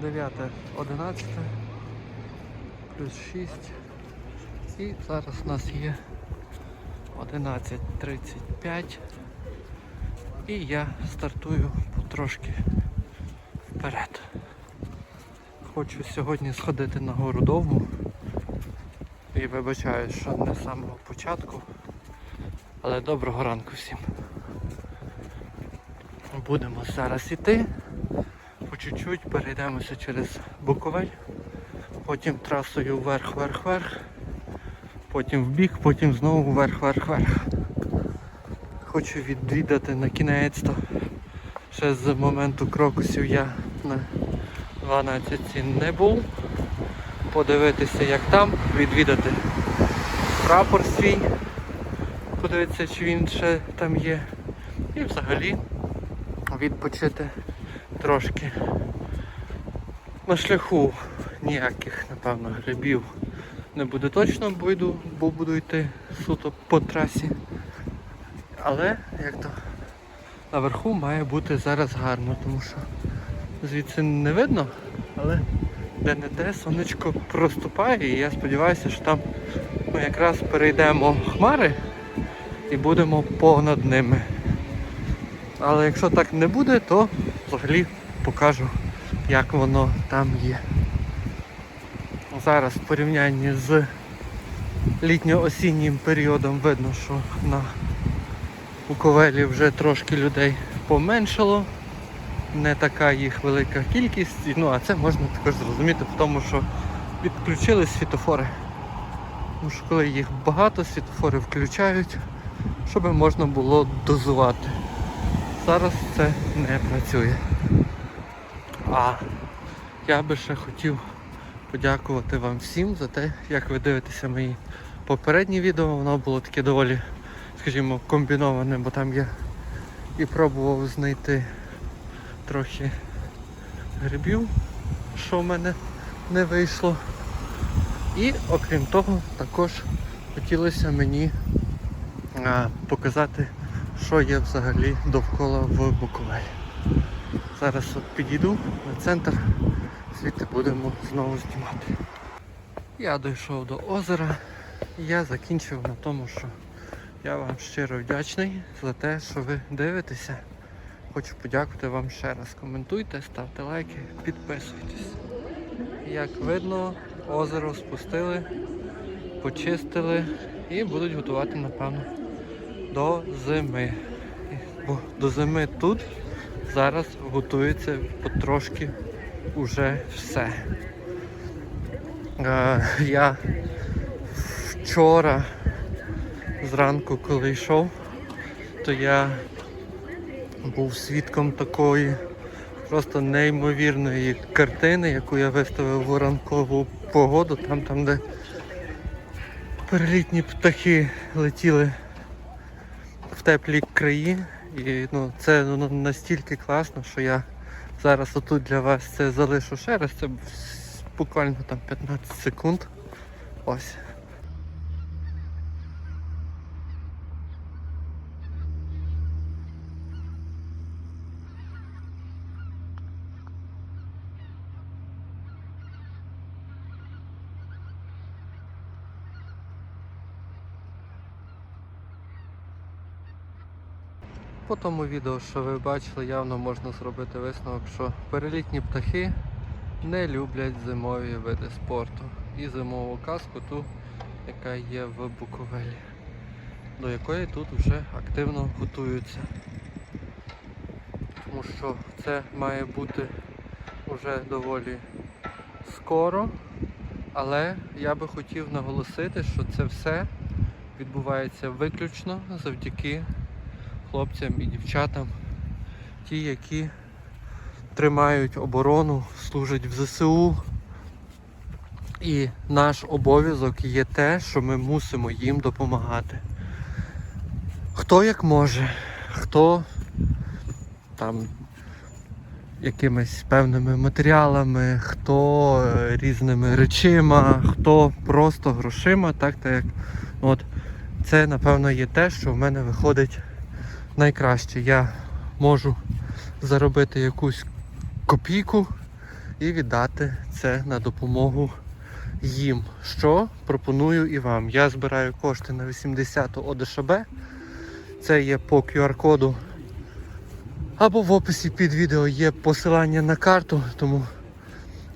9, 11, плюс 6. І зараз у нас є 11.35. І я стартую потрошки вперед. Хочу сьогодні сходити на гору довгу. І вибачаю, що не з самого початку. Але доброго ранку всім. Будемо зараз іти. Чуть-чуть перейдемося через Буковель, потім трасою вверх, вверх, вверх, потім в бік, потім знову вверх, вверх, вверх. Хочу відвідати на кінець-то. Ще з моменту крокусів я на 12 не був. Подивитися як там, відвідати прапор свій, подивитися чи він ще там є. І взагалі відпочити трошки. На шляху ніяких, напевно, грибів не буде точно, бо йду, бо буду йти суто по трасі. Але як то наверху має бути зараз гарно, тому що звідси не видно, але де-не-де сонечко проступає і я сподіваюся, що там ми якраз перейдемо хмари і будемо понад ними. Але якщо так не буде, то взагалі покажу, як воно там є. Зараз в порівнянні з літньо-осіннім періодом видно, що на Буковелі вже трошки людей поменшало. Не така їх велика кількість. Ну а це можна також зрозуміти в тому, що відключили світофори. Тому що коли їх багато, світофори включають, щоб можна було дозувати. Зараз це не працює. А я би ще хотів подякувати вам всім за те, як ви дивитеся мої попередні відео. Воно було таке доволі, скажімо, комбіноване, бо там я і пробував знайти трохи грибів, що в мене не вийшло. І окрім того, також хотілося мені а, показати, що є взагалі довкола в Буковелі. Зараз от підійду на центр, звідти будемо знову знімати. Я дійшов до озера і я закінчив на тому, що я вам щиро вдячний за те, що ви дивитеся. Хочу подякувати вам ще раз. Коментуйте, ставте лайки, підписуйтесь. Як видно, озеро спустили, почистили і будуть готувати, напевно, до зими. Бо до зими тут зараз готується потрошки уже все. Е, я вчора зранку, коли йшов, то я був свідком такої просто неймовірної картини, яку я виставив у ранкову погоду, там, там де перелітні птахи летіли в теплі краї. І ну, це ну, настільки класно, що я зараз отут для вас це залишу ще раз. Це буквально там 15 секунд. Ось. По тому відео, що ви бачили, явно можна зробити висновок, що перелітні птахи не люблять зимові види спорту і зимову казку ту, яка є в Буковелі, до якої тут вже активно готуються. Тому що це має бути вже доволі скоро, але я би хотів наголосити, що це все відбувається виключно завдяки хлопцям і дівчатам, ті, які тримають оборону, служать в ЗСУ. І наш обов'язок є те, що ми мусимо їм допомагати. Хто як може, хто там якимись певними матеріалами, хто е, різними речима, хто просто грошима, так так як от це напевно є те, що в мене виходить найкраще. Я можу заробити якусь копійку і віддати це на допомогу їм. Що пропоную і вам. Я збираю кошти на 80-ту ОДШБ. Це є по QR-коду. Або в описі під відео є посилання на карту, тому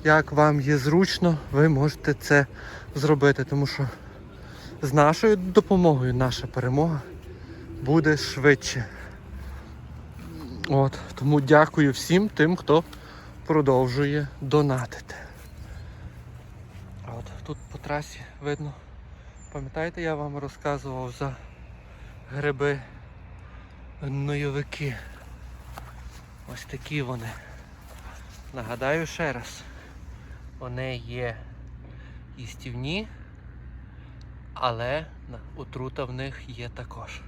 як вам є зручно, ви можете це зробити, тому що з нашою допомогою наша перемога буде швидше. От, тому дякую всім тим, хто продовжує донатити. От тут по трасі видно. Пам'ятаєте, я вам розказував за гриби гнойовики. Ось такі вони. Нагадаю ще раз. Вони є їстівні, але отрута в них є також,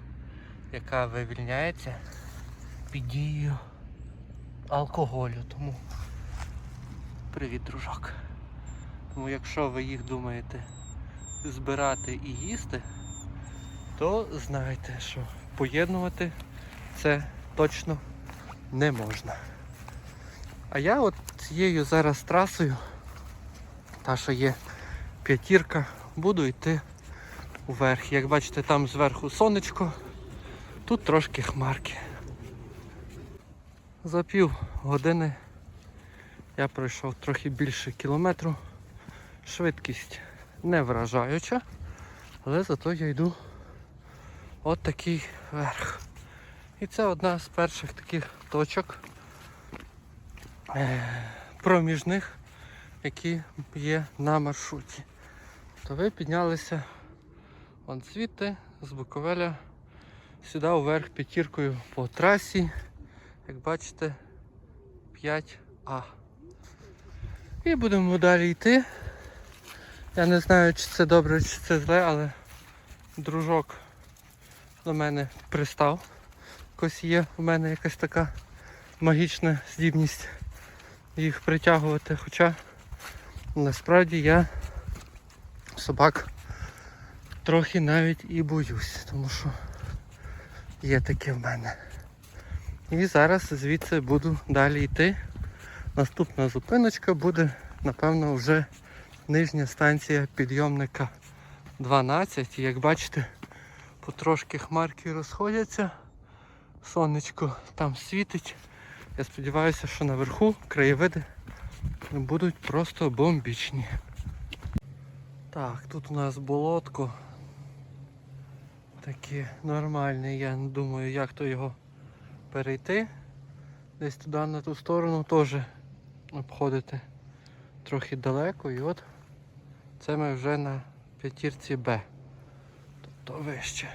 яка вивільняється під дією алкоголю. Тому привіт, дружок. Тому якщо ви їх думаєте збирати і їсти, то знайте, що поєднувати це точно не можна. А я от цією зараз трасою, та що є п'ятірка, буду йти вверх. Як бачите, там зверху сонечко, тут трошки хмарки. За пів години я пройшов трохи більше кілометру. Швидкість не вражаюча, але зато я йду от такий верх. І це одна з перших таких точок е, проміжних, які є на маршруті. То ви піднялися от звідти, з Буковеля, сюди вверх п'ятіркою по трасі, як бачите, 5А. І будемо далі йти. Я не знаю, чи це добре, чи це зле, але дружок до мене пристав. Якось є у мене якась така магічна здібність їх притягувати. Хоча насправді я собак трохи навіть і боюсь, тому що є таке в мене. І зараз звідси буду далі йти. Наступна зупиночка буде, напевно, вже нижня станція підйомника 12. І як бачите, потрошки хмарки розходяться. Сонечко там світить. Я сподіваюся, що наверху краєвиди будуть просто бомбічні. Так, тут у нас болотко. Таке нормальне, я не думаю, як то його перейти. Десь туди на ту сторону теж обходити трохи далеко і от це ми вже на п'ятірці Б. Тобто вище.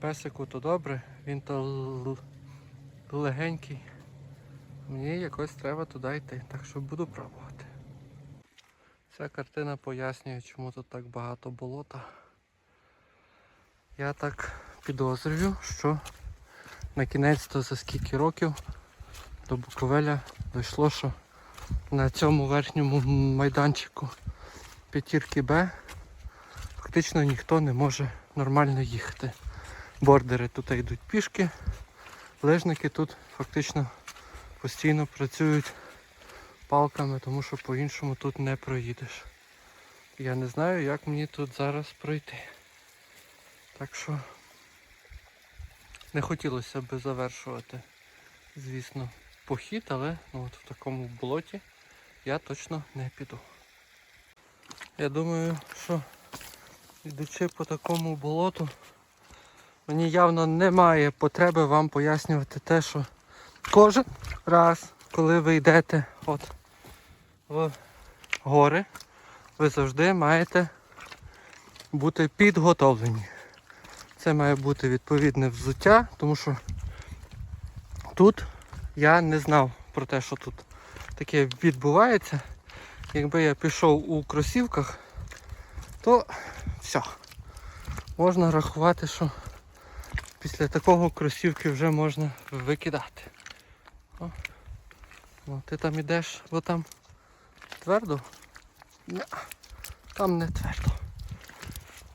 Песику то добре, він то легенький. Мені якось треба туди йти, так що буду пробувати. Ця картина пояснює, чому тут так багато болота. Я так підозрюю, що на кінець то за скільки років до Буковеля дійшло, що на цьому верхньому майданчику п'ятірки Б фактично ніхто не може нормально їхати. Бордери тут йдуть пішки, лижники тут фактично постійно працюють палками, тому що по-іншому тут не проїдеш. Я не знаю, як мені тут зараз пройти. Так що не хотілося б завершувати, звісно, похід, але ну, от в такому болоті я точно не піду. Я думаю, що йдучи по такому болоту, мені явно немає потреби вам пояснювати те, що кожен раз, коли ви йдете от в гори, ви завжди маєте бути підготовлені. Це має бути відповідне взуття, тому що тут я не знав про те, що тут таке відбувається. Якби я пішов у кросівках, то все. Можна рахувати, що після такого кросівки вже можна викидати. О. О, ти там ідеш, бо там твердо? Ні, там не твердо.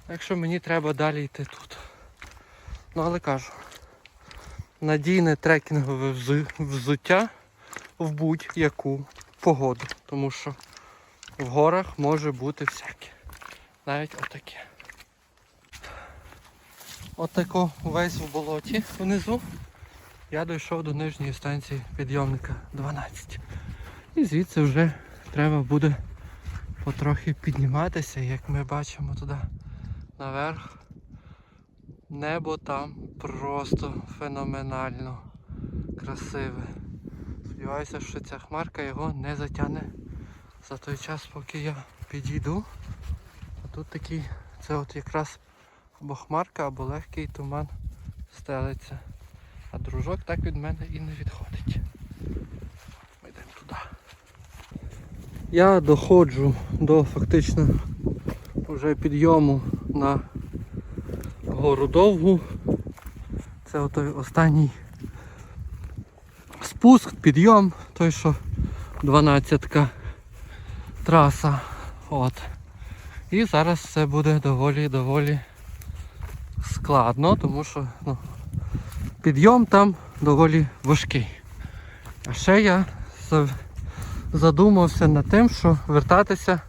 Якщо мені треба далі йти тут. Ну але кажу, надійне трекінгове взуття в будь-яку погоду, тому що в горах може бути всяке. Навіть отаке. Отако весь в болоті внизу. Я дійшов до нижньої станції підйомника 12. І звідси вже треба буде потрохи підніматися, як ми бачимо туди наверх. Небо там просто феноменально красиве. Сподіваюся, що ця хмарка його не затягне за той час, поки я підійду. А тут такий, це от якраз або хмарка, або легкий туман стелиться. А дружок так від мене і не відходить. Ми йдемо туди. Я доходжу до фактично вже підйому на гору довгу. Це отой останній спуск, підйом, той що 12-ка траса. От. І зараз це буде доволі-доволі складно, тому що ну, підйом там доволі важкий. А ще я задумався над тим, що вертатися,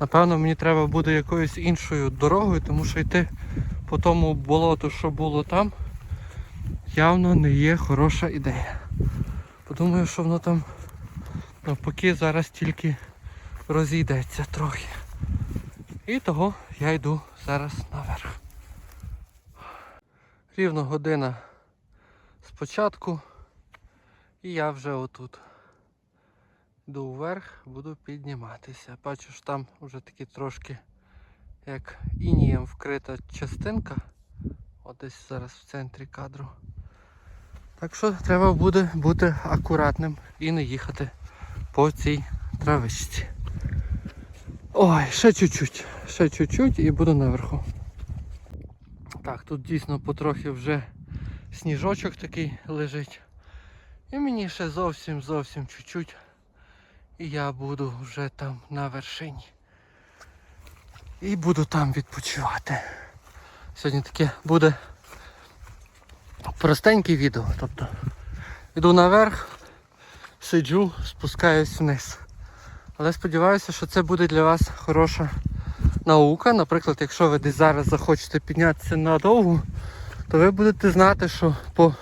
напевно, мені треба буде якоюсь іншою дорогою, тому що йти по тому болоту, що було там, явно не є хороша ідея. Подумаю, що воно там навпаки зараз тільки розійдеться трохи. І того я йду зараз наверх. Рівно година спочатку. І я вже отут. Йду вверх, буду підніматися. Бачу, що там вже такі трошки як інієм вкрита частинка. От десь зараз в центрі кадру. Так що треба буде бути акуратним і не їхати по цій травичці. Ой, ще чуть-чуть, ще чуть-чуть і буду наверху. Так, тут дійсно потрохи вже сніжочок такий лежить. І мені ще зовсім зовсім чуть-чуть. І я буду вже там на вершині. І буду там відпочивати. Сьогодні таке буде простеньке відео. Тобто йду наверх, сиджу, спускаюсь вниз. Але сподіваюся, що це буде для вас хороша наука. Наприклад, якщо ви десь зараз захочете піднятися надовго, то ви будете знати, що по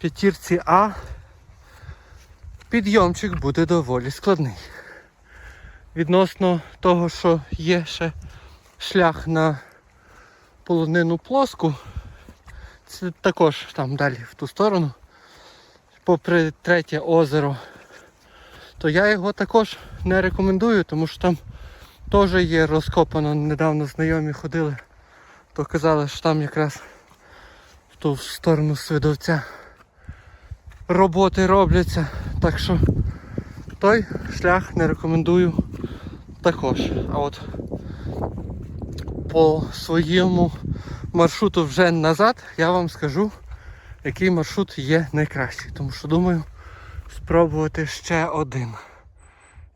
п'ятірці А підйомчик буде доволі складний. Відносно того, що є ще шлях на полонину плоску, це також там далі в ту сторону, попри третє озеро, то я його також не рекомендую, тому що там теж є розкопано, недавно знайомі ходили, то казали, що там якраз в ту сторону Свидовця роботи робляться. Так що той шлях не рекомендую також. А от по своєму маршруту вже назад я вам скажу, який маршрут є найкращий. Тому що думаю спробувати ще один.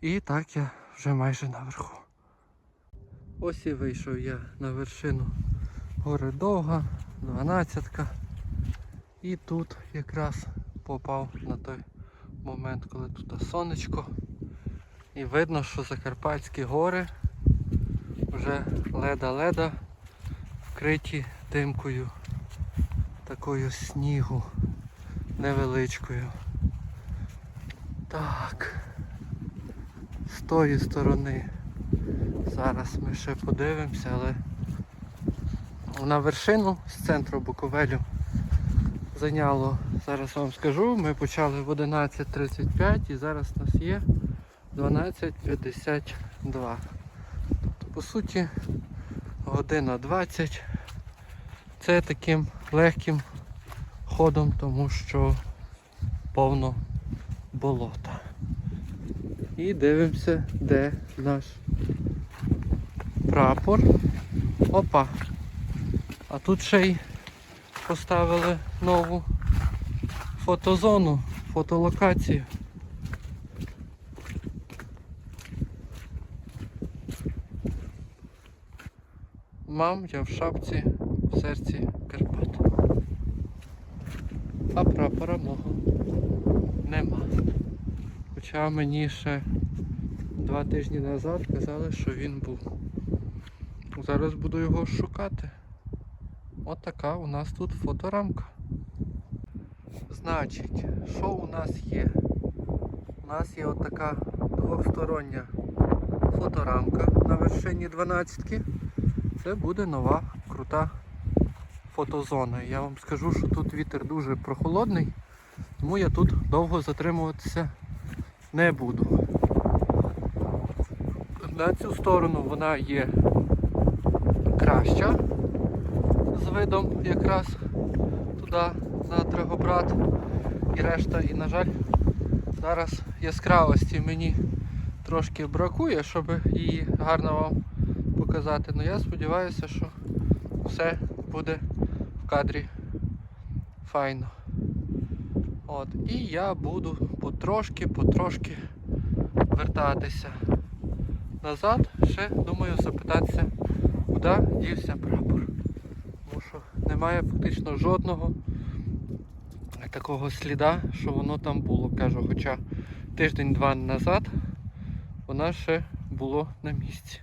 І так я вже майже наверху. Ось і вийшов я на вершину гори довга, 12-ка. І тут якраз попав на той момент, коли тут сонечко. І видно, що Закарпатські гори вже леда-леда вкриті димкою такою снігу невеличкою. Так. З тої сторони. Зараз ми ще подивимося, але на вершину з центру Буковелю зайняло, зараз вам скажу, ми почали в 11.35 і зараз у нас є 12.52. Тобто, по суті, година 20. Це таким легким ходом, тому що повно болота. І дивимося, де наш прапор. Опа. А тут ще й поставили нову фотозону, фотолокацію. Мам, я в шапці в серці Карпат. А прапора мого нема. Хоча мені ще два тижні назад казали, що він був. Зараз буду його шукати. От така у нас тут фоторамка. Значить, що у нас є? У нас є отака двохстороння фоторамка на вершині 12. Це буде нова крута фотозона. Я вам скажу, що тут вітер дуже прохолодний, тому я тут довго затримуватися не буду. На цю сторону вона є краща з видом якраз туди на Драгобрат і решта. І на жаль, зараз яскравості мені трошки бракує, щоб її гарно вам показати. Ну я сподіваюся, що все буде в кадрі файно. От. І я буду потрошки, потрошки вертатися назад. Ще думаю запитатися, куди дівся прапор. Тому що немає фактично жодного такого сліда, що воно там було. Кажу, хоча тиждень-два назад вона ще було на місці.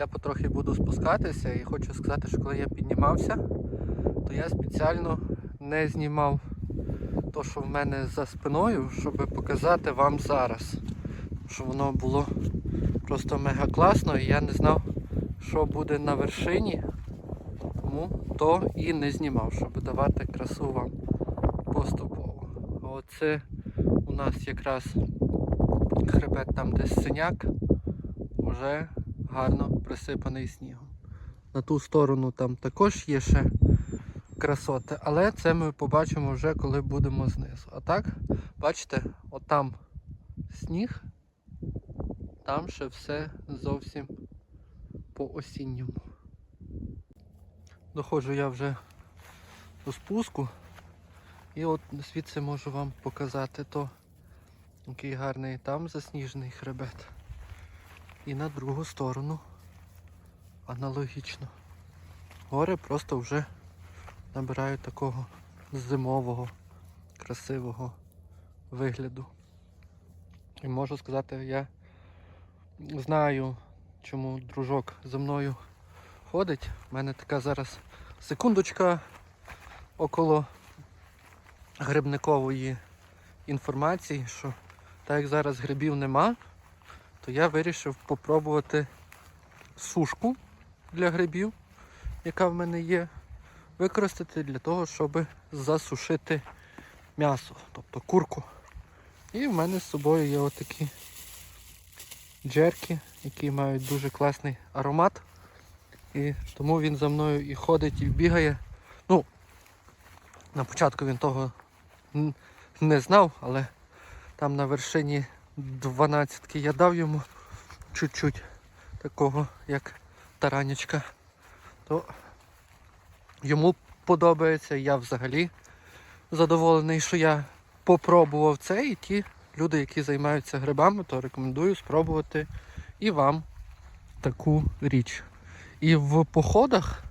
Я потрохи буду спускатися і хочу сказати, що коли я піднімався, то я спеціально не знімав то, що в мене за спиною, щоб показати вам зараз. Що воно було просто мега класно і я не знав, що буде на вершині, тому то і не знімав, щоб давати красу вам поступово. Оце у нас якраз хребет там, де синяк, вже гарно присипаний снігом. На ту сторону там також є ще красоти, але це ми побачимо вже коли будемо знизу. А так, бачите, отам сніг, там ще все зовсім по осінньому. Доходжу я вже до спуску і от звідси можу вам показати то, який гарний там засніжений хребет. І на другу сторону аналогічно. Гори просто вже набирають такого зимового, красивого вигляду. І можу сказати, я знаю, чому дружок за мною ходить. У мене така зараз секундочка около грибникової інформації, що так як зараз грибів нема, я вирішив попробувати сушку для грибів, яка в мене є, використати для того, щоб засушити м'ясо, тобто курку. І в мене з собою є отакі джерки, які мають дуже класний аромат. І тому він за мною і ходить, і бігає. Ну, на початку він того не знав, але там на вершині 12 я дав йому чуть-чуть такого, як таранячка, то йому подобається. Я взагалі задоволений, що я попробував це. І ті люди, які займаються грибами, то рекомендую спробувати і вам таку річ. І в походах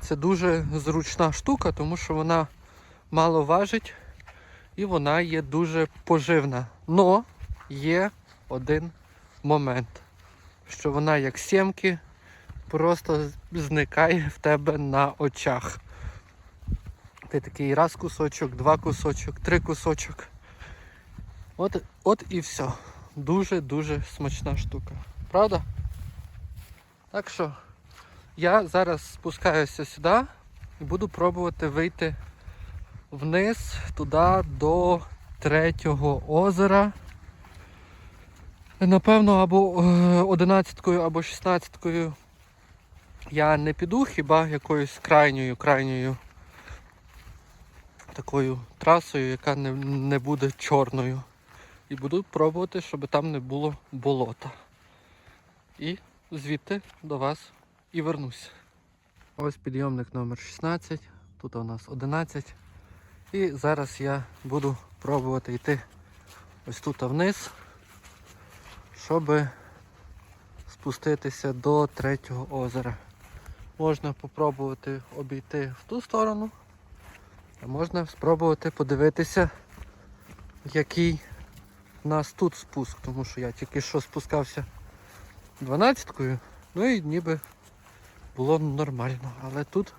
це дуже зручна штука, тому що вона мало важить і вона є дуже поживна. Но є один момент, що вона як сімки просто зникає в тебе на очах. Ти такий раз кусочок, два кусочок, три кусочок. От, от і все. Дуже-дуже смачна штука. Правда? Так що я зараз спускаюся сюди і буду пробувати вийти вниз туди до третього озера. Напевно, або 11 або 16 я не піду, хіба якоюсь крайньою крайньою такою трасою, яка не, не буде чорною. І буду пробувати, щоб там не було болота. І звідти до вас і вернусь. Ось підйомник номер 16, тут у нас 11. І зараз я буду пробувати йти ось тут вниз, щоб спуститися до третього озера. Можна спробувати обійти в ту сторону, а можна спробувати подивитися, який в нас тут спуск, тому що я тільки що спускався 12-кою, ну і ніби було нормально. Але тут,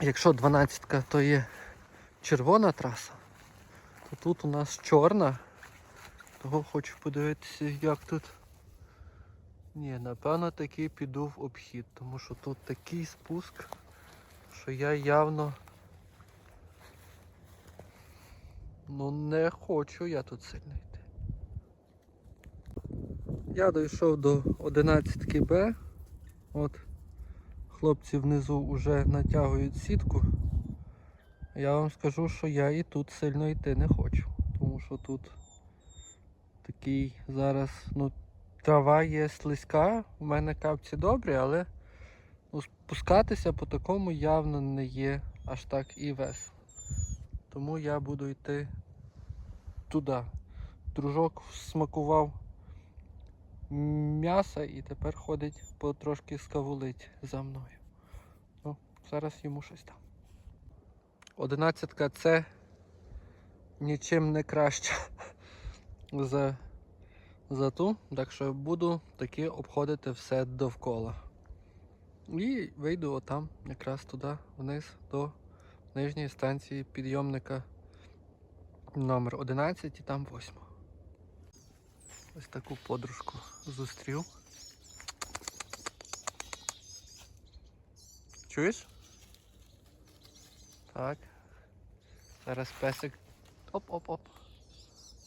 якщо 12-ка, то є червона траса, то тут у нас чорна. Того хочу подивитися, як тут. Ні, напевно таки піду в обхід, тому що тут такий спуск, що я явно ну не хочу я тут сильно йти. Я дійшов до 11 Б. От хлопці внизу вже натягують сітку. Я вам скажу, що я і тут сильно йти не хочу, тому що тут такий зараз, ну, трава є слизька, у мене капці добрі, але ну, спускатися по такому явно не є аж так і весело. Тому я буду йти туди. Дружок смакував м'яса і тепер ходить потрошки скавулить за мною. Ну, зараз йому щось там. Одинадцятка це нічим не краще за, за ту, так що буду таки обходити все довкола. І вийду отам, якраз туди, вниз до нижньої станції підйомника номер 11 і там 8. Ось таку подружку зустрів. Чуєш? Так. Зараз песик. Оп-оп-оп.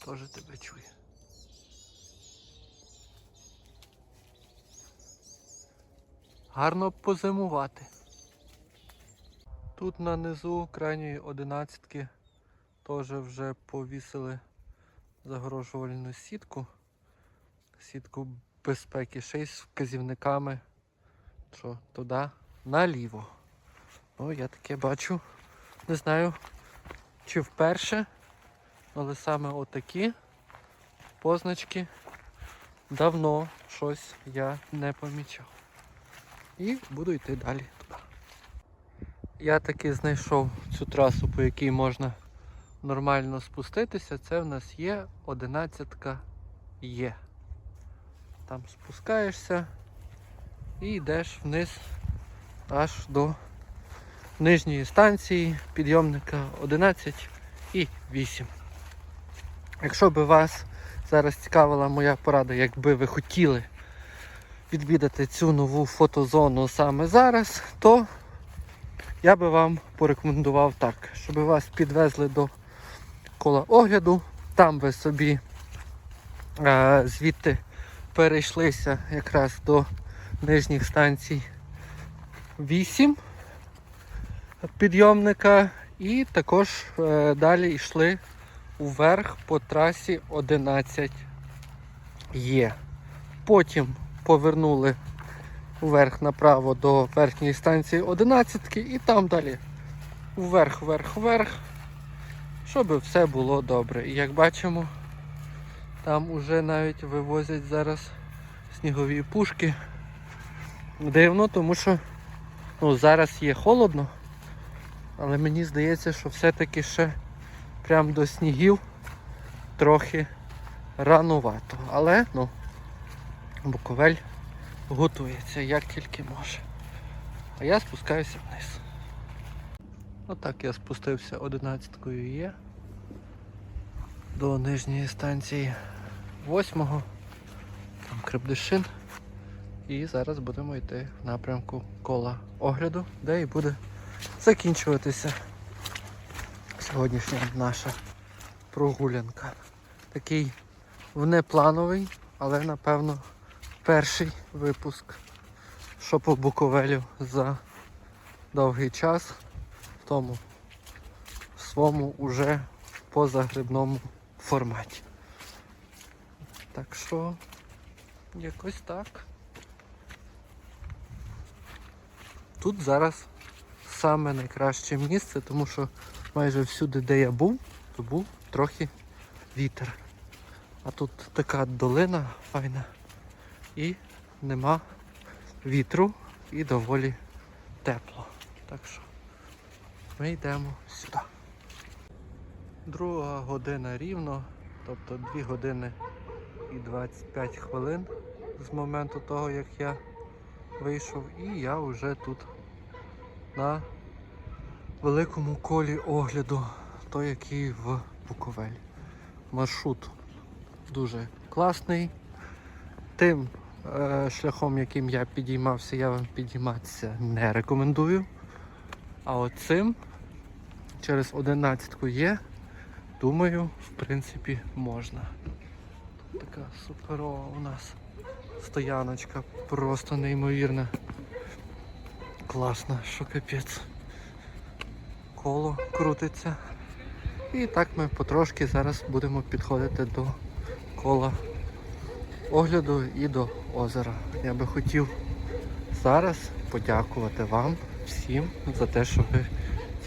Тоже тебе чує. Гарно позимувати. Тут на низу крайньої одинадцятки теж вже повісили загорожувальну сітку. Сітку безпеки, ще й з вказівниками, що туди наліво. О, я таке бачу. Не знаю, чи вперше, але саме отакі позначки давно щось я не помічав. І буду йти далі туди. Я таки знайшов цю трасу, по якій можна нормально спуститися. Це в нас є 11 Є. Там спускаєшся і йдеш вниз аж до нижньої станції підйомника 11 і 8. Якщо би вас зараз цікавила моя порада, якби ви хотіли відвідати цю нову фотозону саме зараз, то я би вам порекомендував так, щоб вас підвезли до кола огляду, там ви собі е, звідти перейшлися якраз до нижніх станцій 8 підйомника і також е, далі йшли вверх по трасі 11 є. Потім повернули вверх направо до верхньої станції 11 і там далі вверх, вверх, вверх, щоб все було добре. І як бачимо, там уже навіть вивозять зараз снігові пушки. Дивно, тому що ну, зараз є холодно, але мені здається, що все-таки ще прям до снігів трохи ранувато. Але ну, Буковель готується як тільки може. А я спускаюся вниз. Отак я спустився 11-кою є до нижньої станції 8-го. Там Крепдишин. І зараз будемо йти в напрямку кола огляду, де і буде закінчуватися сьогоднішня наша прогулянка. Такий внеплановий, але напевно перший випуск, що по Буковелю за довгий час в тому своєму уже позагрибному форматі. Так що якось так. Тут зараз саме найкраще місце, тому що майже всюди, де я був, то був трохи вітер. А тут така долина файна і нема вітру і доволі тепло. Так що ми йдемо сюди. Друга година рівно, Тобто 2 години і 25 хвилин з моменту того, як я вийшов, і я вже тут на великому колі огляду, той, який в Буковелі. Маршрут дуже класний. Тим шляхом, яким я підіймався, я вам підійматися не рекомендую. А от цим через одинадцятку є, думаю, в принципі, можна. Тут така суперова у нас стояночка, просто неймовірна. Класна, що капець. Коло крутиться. І так ми потрошки зараз будемо підходити до кола огляду і до озера. Я би хотів зараз подякувати вам всім за те, що ви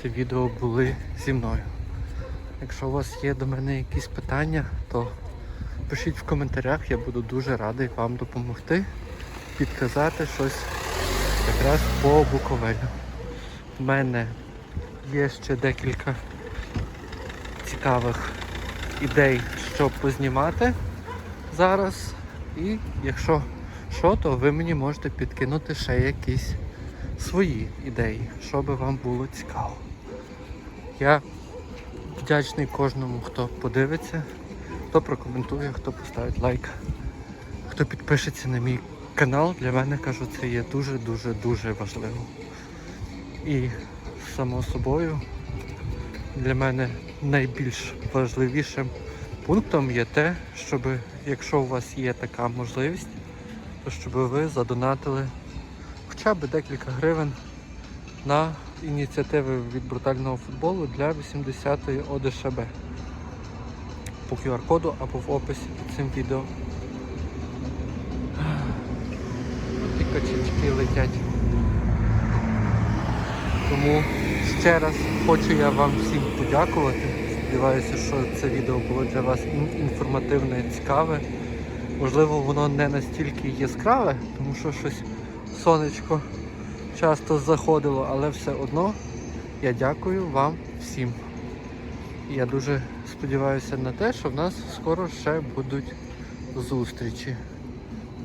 ці відео були зі мною. Якщо у вас є до мене якісь питання, то пишіть в коментарях, я буду дуже радий вам допомогти, підказати щось якраз по Буковелю. У мене є ще декілька цікавих ідей, що познімати зараз. І якщо що, то ви мені можете підкинути ще якісь свої ідеї, що би вам було цікаво. Я вдячний кожному, хто подивиться, хто прокоментує, хто поставить лайк, хто підпишеться на мій канал. Для мене кажу, це є дуже-дуже дуже важливо. І само собою для мене найбільш важливішим пунктом є те, щоб якщо у вас є така можливість, то щоб ви задонатили хоча б декілька гривень на ініціативи від брутального футболу для 80-ї ОДШБ по QR-коду або в описі під цим відео. От І качечки летять. Тому ще раз хочу я вам всім подякувати. Сподіваюся, що це відео було для вас ін- інформативне, цікаве. Можливо, воно не настільки яскраве, тому що щось сонечко часто заходило, але все одно я дякую вам всім. І я дуже сподіваюся на те, що в нас скоро ще будуть зустрічі.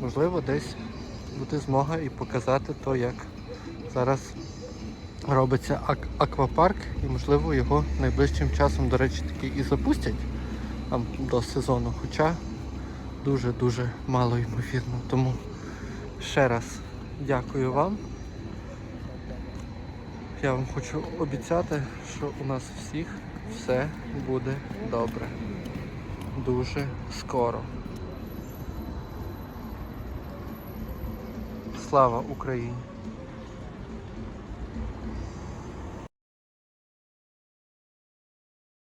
Можливо, десь буде змога і показати то, як зараз робиться ак- аквапарк, і можливо його найближчим часом, до речі, таки і запустять там до сезону. Хоча дуже-дуже мало ймовірно. Тому ще раз дякую вам. Я вам хочу обіцяти, що у нас всіх все буде добре. Дуже скоро. Слава Україні!